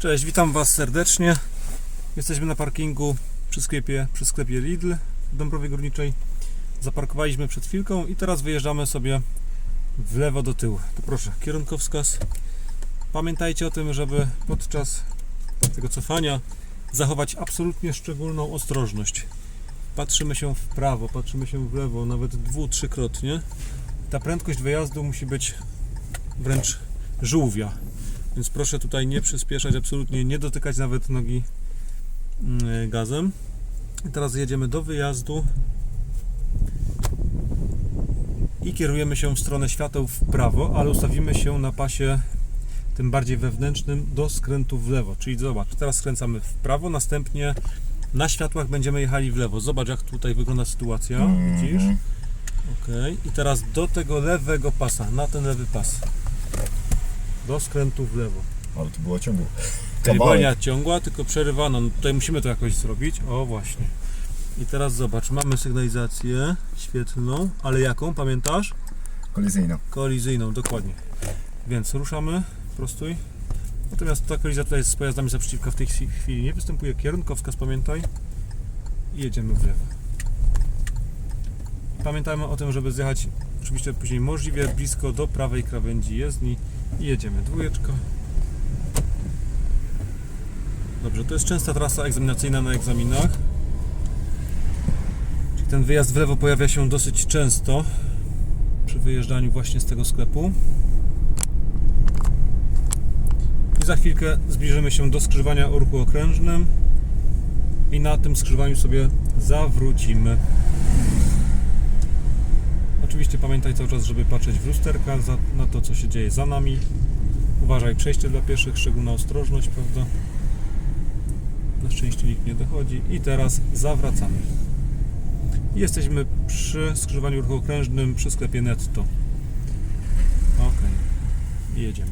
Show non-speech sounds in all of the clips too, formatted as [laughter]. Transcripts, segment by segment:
Cześć, witam Was serdecznie. Jesteśmy na parkingu przy sklepie, przy sklepie Lidl w Dąbrowie Górniczej. Zaparkowaliśmy przed chwilką i teraz wyjeżdżamy sobie w lewo do tyłu. To proszę, kierunkowskaz. Pamiętajcie o tym, żeby podczas tego cofania zachować absolutnie szczególną ostrożność. Patrzymy się w prawo, patrzymy się w lewo, nawet dwu, trzykrotnie. Ta prędkość wyjazdu musi być wręcz żółwia. Więc proszę tutaj nie przyspieszać, absolutnie nie dotykać nawet nogi mm, gazem. I teraz jedziemy do wyjazdu i kierujemy się w stronę świateł w prawo, ale ustawimy się na pasie tym bardziej wewnętrznym do skrętu w lewo. Czyli zobacz, teraz skręcamy w prawo, następnie na światłach będziemy jechali w lewo. Zobacz jak tutaj wygląda sytuacja, widzisz? Ok, i teraz do tego lewego pasa, na ten lewy pas. Do skrętu w lewo. Ale to było ciągło. Czyli [laughs] Kawałek. ciągła, tylko przerywana. No tutaj musimy to jakoś zrobić. O właśnie. I teraz zobacz, mamy sygnalizację świetlną, ale jaką, pamiętasz? Kolizyjna. Kolizyjną, dokładnie. Więc ruszamy, prostuj. Natomiast ta kolizja tutaj z pojazdami zaprzeciwka w tej chwili- chwili nie występuje. Kierunkowskaz pamiętaj. I jedziemy w lewo. Pamiętajmy o tym, żeby zjechać oczywiście później możliwie blisko do prawej krawędzi jezdni i jedziemy. Dwójeczka. Dobrze, to jest częsta trasa egzaminacyjna na egzaminach. Czyli ten wyjazd w lewo pojawia się dosyć często przy wyjeżdżaniu właśnie z tego sklepu. I za chwilkę zbliżymy się do skrzyżowania o ruchu okrężnym i na tym skrzyżowaniu sobie zawrócimy. Pamiętaj cały czas, żeby patrzeć w lusterka na to, co się dzieje za nami. Uważaj, przejście dla pieszych, szczególna ostrożność, prawda? Na szczęście nikt nie dochodzi. I teraz zawracamy. Jesteśmy przy skrzyżowaniu ruchu okrężnym przy sklepie Netto. Ok. Jedziemy.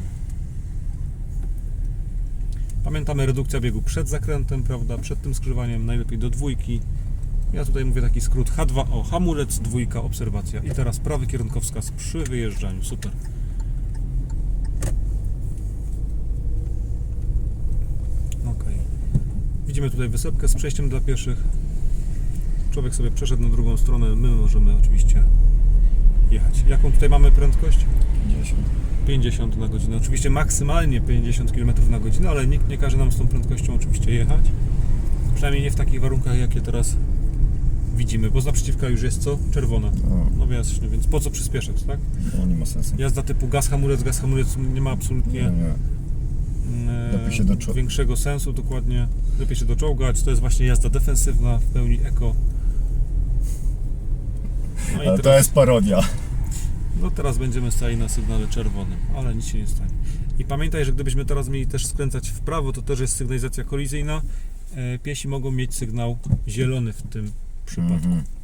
Pamiętamy redukcja biegu przed zakrętem, prawda? Przed tym skrzyżowaniem najlepiej do dwójki. Ja tutaj mówię taki skrót H2O, hamulec, dwójka, obserwacja. I teraz prawy kierunkowskaz przy wyjeżdżaniu. Super. Ok. Widzimy tutaj wysepkę z przejściem dla pieszych. Człowiek sobie przeszedł na drugą stronę, my możemy oczywiście jechać. Jaką tutaj mamy prędkość? 50. 50 na godzinę. Oczywiście maksymalnie 50 km na godzinę, ale nikt nie każe nam z tą prędkością oczywiście jechać. Przynajmniej nie w takich warunkach, jakie teraz widzimy, bo z naprzeciwka już jest co? Czerwone. O, No jasne, więc po co przyspieszać, tak? no nie ma sensu. Jazda typu gaz, hamulec, gaz, hamulec nie ma Nie, absolutnie nie. e, Lepiej się doczo- większego sensu, dokładnie. Lepiej się doczołgać, to jest właśnie jazda defensywna, w pełni eko. No i Ale to teraz- jest parodia. No teraz będziemy stali na sygnale czerwonym, ale nic się nie stanie. I pamiętaj, że gdybyśmy teraz mieli też skręcać w prawo, to też jest sygnalizacja kolizyjna. E, Piesi mogą mieć sygnał zielony w tym 嗯嗯。